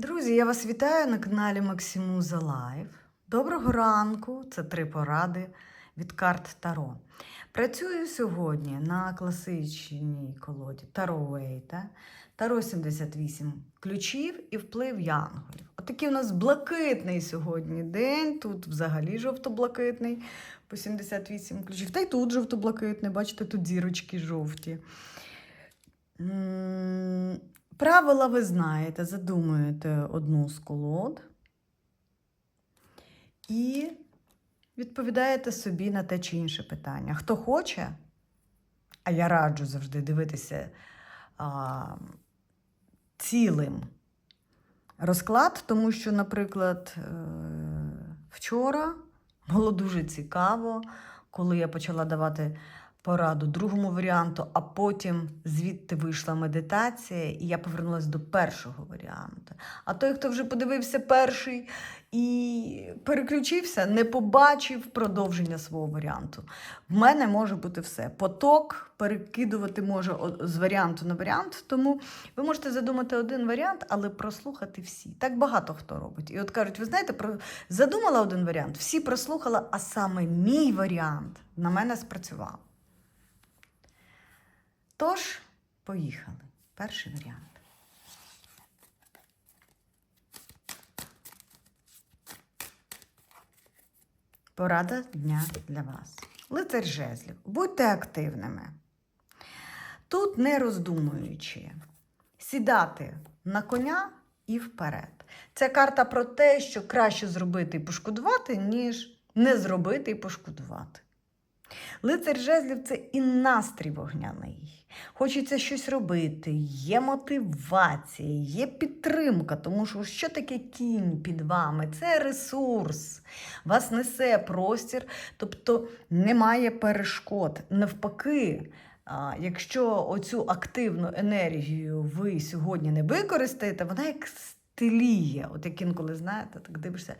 Друзі, я вас вітаю на каналі Максимуза Лайв. Доброго ранку! Це три поради від карт Таро. Працюю сьогодні на класичній колоді Таро Вейта, Таро 78 ключів і вплив янголів. Отакий у нас блакитний сьогодні день. Тут взагалі жовто-блакитний по 78 ключів. Та й тут жовто-блакитний, бачите, тут зірочки жовті. Правила ви знаєте, задумуєте одну з колод і відповідаєте собі на те чи інше питання. Хто хоче, а я раджу завжди дивитися а, цілим розклад, тому що, наприклад, е, вчора було дуже цікаво, коли я почала давати пораду другому варіанту, а потім звідти вийшла медитація, і я повернулася до першого варіанту. А той, хто вже подивився перший і переключився, не побачив продовження свого варіанту. В мене може бути все. Поток перекидувати може з варіанту на варіант, тому ви можете задумати один варіант, але прослухати всі. Так багато хто робить. І от кажуть, ви знаєте, про... задумала один варіант, всі прослухала, а саме мій варіант на мене спрацював. Тож, поїхали. Перший варіант. Порада дня для вас. Лицар жезлів. Будьте активними. Тут не роздумуючи, сідати на коня і вперед. Це карта про те, що краще зробити і пошкодувати, ніж не зробити і пошкодувати. Лицар жезлів це і настрій вогняний. Хочеться щось робити, є мотивація, є підтримка, тому що що таке кінь під вами? Це ресурс, вас несе простір, тобто немає перешкод. Навпаки, якщо оцю активну енергію ви сьогодні не використаєте, вона як стиліє. От як інколи знаєте, так дивишся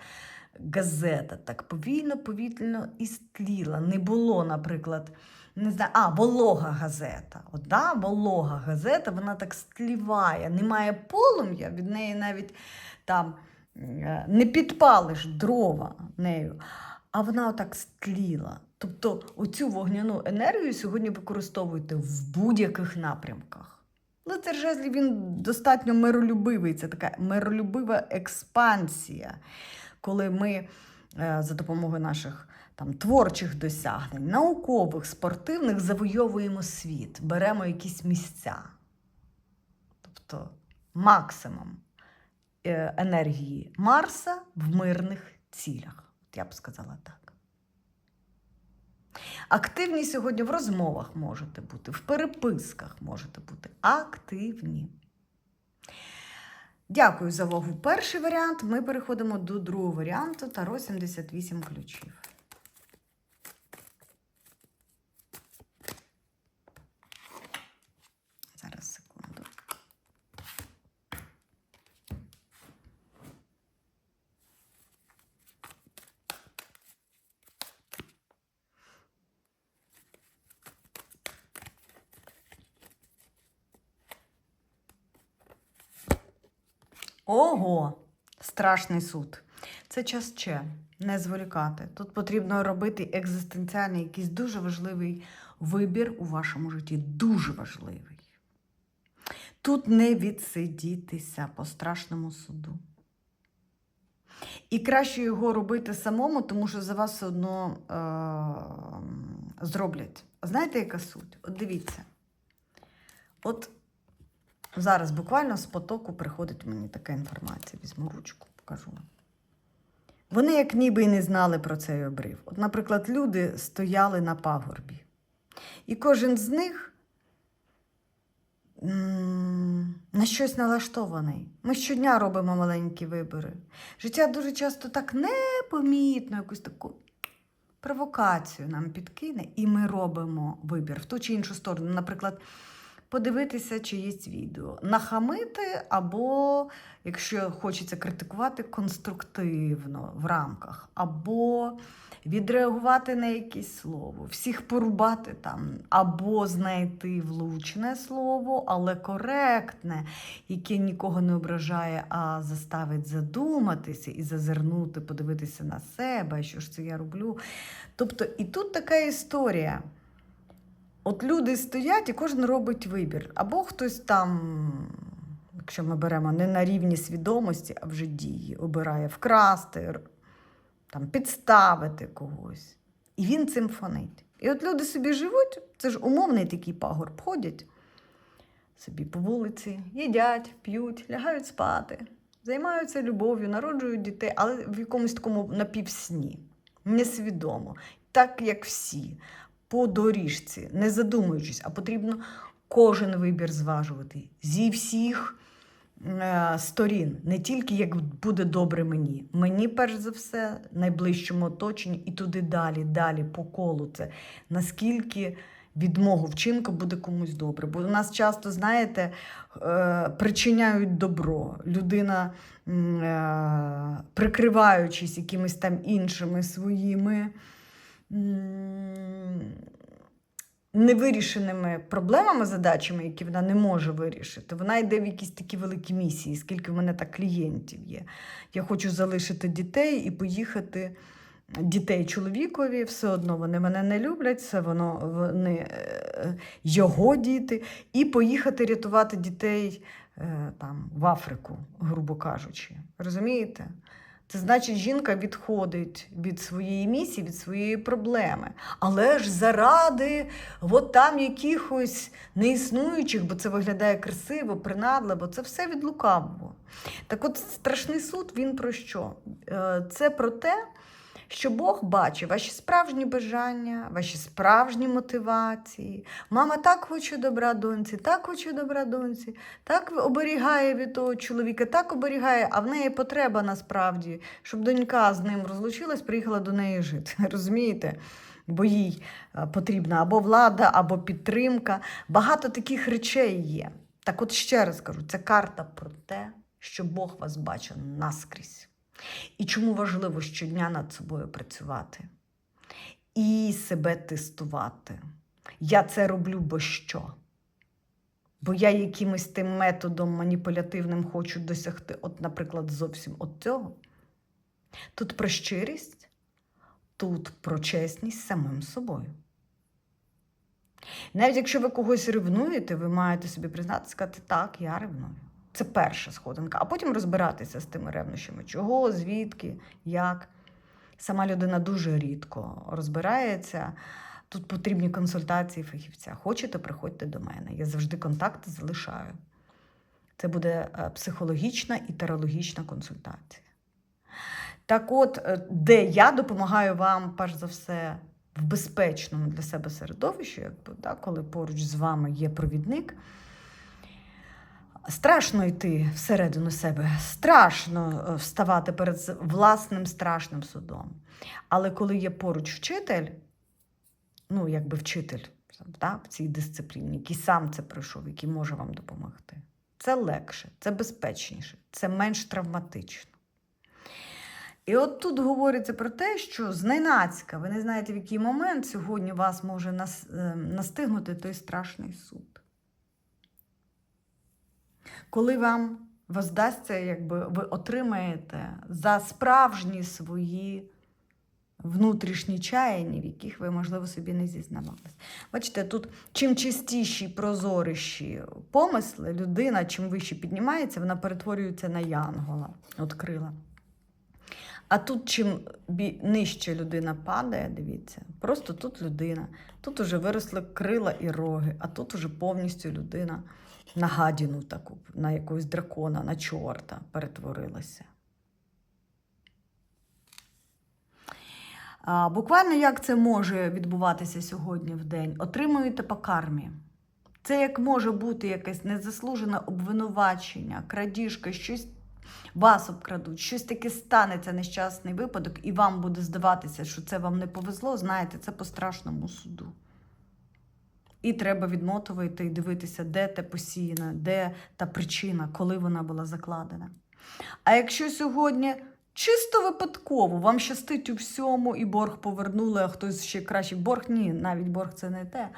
газета так повільно, повільно і стліла. Не було, наприклад, не знаю, а, волога газета. От, да, волога газета, вона так стліває, немає полум'я, від неї навіть там е, не підпалиш дрова нею, а вона отак стліла. Тобто оцю вогняну енергію сьогодні використовуйте в будь-яких напрямках. Лицар жезлів він достатньо миролюбивий, це така миролюбива експансія коли ми е, за допомогою наших там, творчих досягнень, наукових, спортивних завойовуємо світ, беремо якісь місця. Тобто максимум е, енергії Марса в мирних цілях. От я б сказала так. Активні сьогодні в розмовах можете бути, в переписках можете бути активні. Дякую за увагу. Перший варіант. Ми переходимо до другого варіанту Таро 78 ключів. Зараз секунду. Ого, страшний суд. Це час Че, не зволікати. Тут потрібно робити екзистенціальний якийсь дуже важливий вибір у вашому житті. Дуже важливий. Тут не відсидітися по страшному суду. І краще його робити самому, тому що за вас все одно е- зроблять. Знаєте, яка суть? От дивіться. От Зараз буквально з потоку приходить мені така інформація. Візьму ручку, покажу. Вони як ніби і не знали про цей обрив. От, наприклад, люди стояли на пагорбі. І кожен з них на щось налаштований. Ми щодня робимо маленькі вибори. Життя дуже часто так непомітно, якусь таку провокацію нам підкине, і ми робимо вибір в ту чи іншу сторону. Наприклад, подивитися чиєсь відео, нахамити, або, якщо хочеться критикувати, конструктивно в рамках, або відреагувати на якесь слово, всіх порубати там, або знайти влучне слово, але коректне, яке нікого не ображає, а заставить задуматися і зазирнути, подивитися на себе, що ж це я роблю. Тобто, і тут така історія. От люди стоять і кожен робить вибір. Або хтось там, якщо ми беремо не на рівні свідомості, а вже дії, обирає вкрасти, там, підставити когось. І він цим фонить. І от люди собі живуть, це ж умовний такий пагорб, ходять собі по вулиці, їдять, п'ють, лягають спати, займаються любов'ю, народжують дітей, але в якомусь такому напівсні, несвідомо, так як всі, по доріжці, не задумуючись, а потрібно кожен вибір зважувати зі всіх е, сторін, не тільки як буде добре мені. Мені, перш за все, найближчому оточенні і туди далі, далі по колу. Це наскільки від мого вчинку буде комусь добре. Бо у нас часто, знаєте, е, причиняють добро. Людина, е, прикриваючись якимись там іншими своїми. Невирішеними проблемами, задачами, які вона не може вирішити, вона йде в якісь такі великі місії, скільки в мене так клієнтів є. Я хочу залишити дітей і поїхати дітей чоловікові, все одно вони мене не люблять, все воно вони е, його діти, і поїхати рятувати дітей е, там, в Африку, грубо кажучи. Розумієте? Це значить, жінка відходить від своєї місії, від своєї проблеми. Але ж заради от там якихось неіснуючих, бо це виглядає красиво, принадливо, це все від лукавого. Так от страшний суд він про що? Е, Це про те, що Бог бачить ваші справжні бажання, ваші справжні мотивації. Мама так хоче добра доньці, так хоче добра доньці, так оберігає від того чоловіка, так оберігає, а в неї потреба насправді, щоб донька з ним розлучилась, приїхала до неї жити. Розумієте? Бо їй е, потрібна або влада, або підтримка. Багато таких речей є. Так от ще раз кажу, це карта про те, що Бог вас бачить наскрізь. І чому важливо щодня над собою працювати і себе тестувати. Я це роблю, бо що? Бо я якимось тим методом маніпулятивним хочу досягти, от, наприклад, зовсім от цього. Тут про щирість, тут про чесність самим собою. Навіть якщо ви когось ревнуєте, ви маєте собі признати, сказати, так, я ревную. Це перша сходинка, а потім розбиратися з тими ревнощами. Чого, звідки, як. Сама людина дуже рідко розбирається. Тут потрібні консультації фахівця. Хочете, приходьте до мене. Я завжди контакти залишаю. Це буде е, психологічна і терологічна консультація. Так от, е, де я допомагаю вам, перш за все, в безпечному для себе середовищі, якби, да, коли поруч з вами є провідник. Страшно йти всередину себе, страшно е, вставати перед власним страшним судом. Але коли є поруч вчитель, ну, якби вчитель да, в цій дисципліні, який сам це пройшов, який може вам допомогти, це легше, це безпечніше, це менш травматично. І от тут говориться про те, що зненацька, ви не знаєте, в який момент сьогодні вас може е, настигнути той страшний суд. Коли вам воздасться, якби ви отримаєте за справжні свої внутрішні чаяння, в яких ви, можливо, собі не зізнавались. Бачите, тут чим чистіші, прозоріші помисли, людина, чим вище піднімається, вона перетворюється на янгола, от крила. А тут, чим нижче людина падає, дивіться, просто тут людина, тут уже виросли крила і роги, а тут уже повністю людина на гадіну таку, на якогось дракона, на чорта перетворилася. А, буквально як це може відбуватися сьогодні в день? Отримуєте по кармі. Це як може бути якесь незаслужене обвинувачення, крадіжка, щось вас обкрадуть, щось таке станеться нещасний випадок, і вам буде здаватися, що це вам не повезло, знаєте, це по страшному суду. І треба відмотувати і дивитися, де те посіяне, де та причина, коли вона була закладена. А якщо сьогодні чисто випадково вам щастить у всьому і борг повернули, а хтось ще краще борг, ні, навіть борг це не те.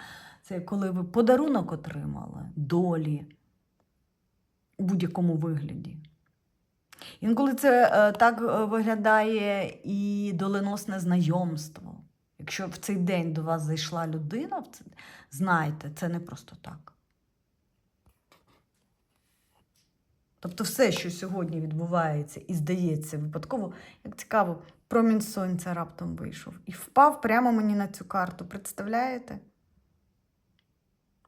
Це коли ви подарунок отримали долі у будь-якому вигляді. Інколи це е, так е, виглядає і доленосне знайомство. Якщо в цей день до вас зайшла людина, знайте, це не просто так. Тобто все, що сьогодні відбувається і здається випадково, як цікаво, промінь сонця раптом вийшов і впав прямо мені на цю карту. Представляєте?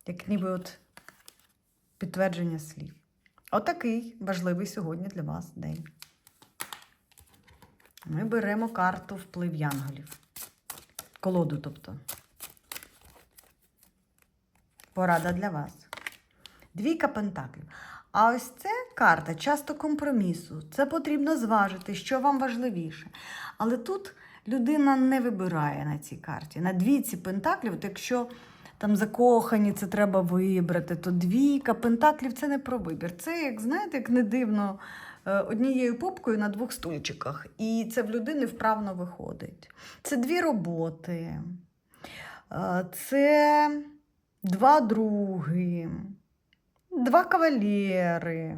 Як ніби от підтвердження слів. Отакий важливий сьогодні для вас день. Ми беремо карту вплив янголів. Колоду, тобто. Порада для вас. Двійка пентаклів. А ось це карта часто компромісу. Це потрібно зважити, що вам важливіше. Але тут людина не вибирає на цій карті. На двійці пентаклів, от якщо там закохані, це треба вибрати, то двійка пентаклів це не про вибір. Це, як знаєте, як не дивно, однією попкою на двох стульчиках. І це в людини вправно виходить. Це дві роботи, е, це два други, два кавалєри.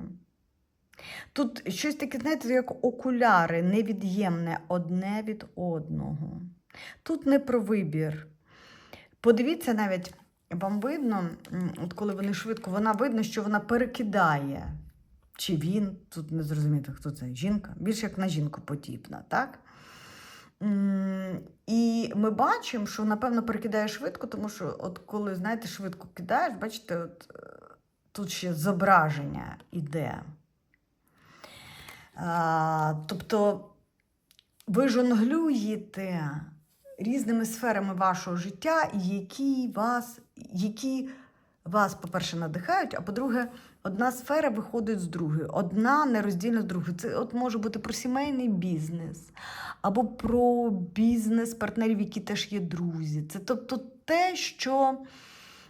Тут щось таке, знаєте, як окуляри, невід'ємне одне від одного. Тут не про вибір. Подивіться навіть, вам видно, от коли вони швидко, вона видно, що вона перекидає. Чи він, тут не зрозуміти, хто це жінка, більше як на жінку подібна, так? І ми бачимо, що, напевно, перекидає швидко, тому що, от коли, знаєте, швидко кидаєш, бачите, от, е, тут ще зображення іде. А, тобто ви жонглюєте різними сферами вашого життя, які вас, які вас, по-перше, надихають, а по-друге, одна сфера виходить з другої, одна нероздільно з другою. Це от може бути про сімейний бізнес, або про бізнес партнерів, які теж є друзі. Це тобто те, що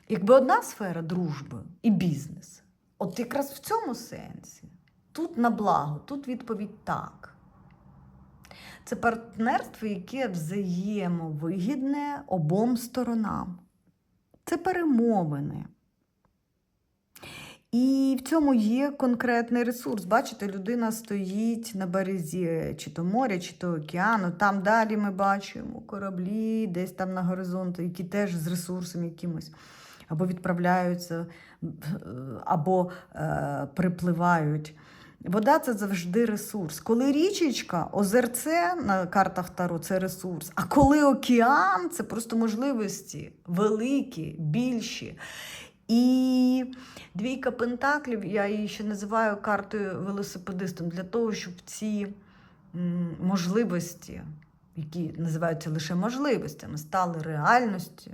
якби одна сфера дружби і бізнес, от якраз в цьому сенсі. Тут на благо, тут відповідь так. Це партнерство, яке взаємовигідне обом сторонам. Це перемовини. І в цьому є конкретний ресурс. Бачите, людина стоїть на березі чи то моря, чи то океану. Там далі ми бачимо кораблі, десь там на горизонті, які теж з ресурсом якимось або відправляються, е, або е, припливають. Вода це завжди ресурс. Коли річечка, озерце на картах Таро це ресурс. А коли океан це просто можливості великі, більші. І двійка пентаклів, я її ще називаю картою велосипедистом для того, щоб ці можливості, які називаються лише можливостями, стали реальністю.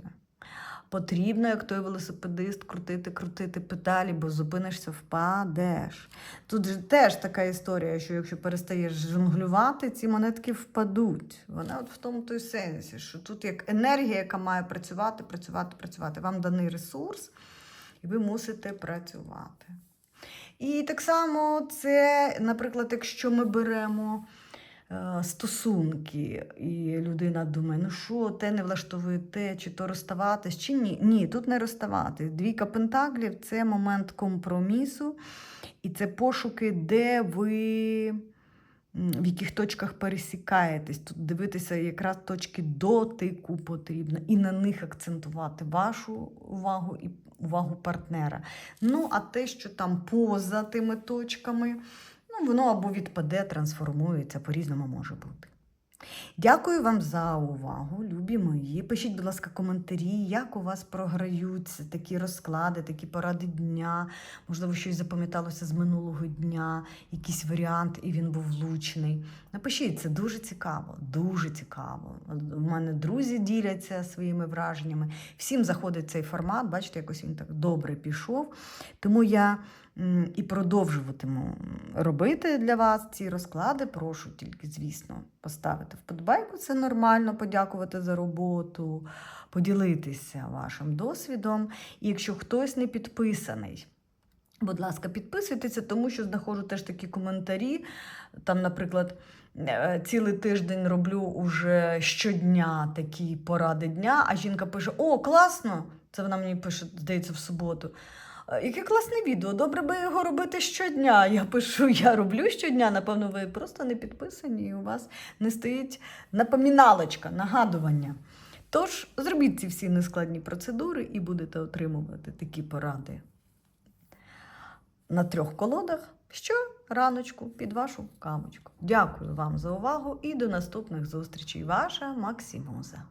Потрібно, як той велосипедист, крутити, крутити педалі, бо зупинишся, впадеш. Тут же теж така історія, що якщо перестаєш жонглювати, ці монетки впадуть. Вона от в тому той сенсі, що тут як енергія, яка має працювати, працювати, працювати. Вам даний ресурс, і ви мусите працювати. І так само це, наприклад, якщо ми беремо е, стосунки, і людина думає, ну що, те не влаштовує те, чи то розставатись, чи ні. Ні, тут не розставатись. Двійка пентаклів це момент компромісу, і це пошуки, де ви. В яких точках пересікаєтесь, тут дивитися якраз точки дотику потрібно, і на них акцентувати вашу увагу і увагу партнера. Ну, а те, що там поза тими точками, ну, воно або відпаде, трансформується, по-різному може бути. Дякую вам за увагу, любі мої. Пишіть, будь ласка, коментарі, як у вас програються такі розклади, такі поради дня. Можливо, щось запам'яталося з минулого дня, якийсь варіант, і він був влучний. Напишіть, це дуже цікаво, дуже цікаво. У мене друзі діляться своїми враженнями. Всім заходить цей формат, бачите, якось він так добре пішов. Тому я і продовжуватиму робити для вас ці розклади. Прошу тільки, звісно, поставити вподобайку. Це нормально, подякувати за роботу, поділитися вашим досвідом. І якщо хтось не підписаний, Будь ласка, підписуйтеся, тому що знаходжу теж такі коментарі. Там, наприклад, е, цілий тиждень роблю уже щодня такі поради дня, а жінка пише: О, класно! Це вона мені пише, здається, в суботу. «Е, Яке класне відео, добре би його робити щодня. Я пишу, я роблю щодня. Напевно, ви просто не підписані, і у вас не стоїть напоміналочка, нагадування. Тож зробіть ці всі нескладні процедури і будете отримувати такі поради на трьох колодах що раночку під вашу камочку. Дякую вам за увагу і до наступних зустрічей. Ваша Максимуза.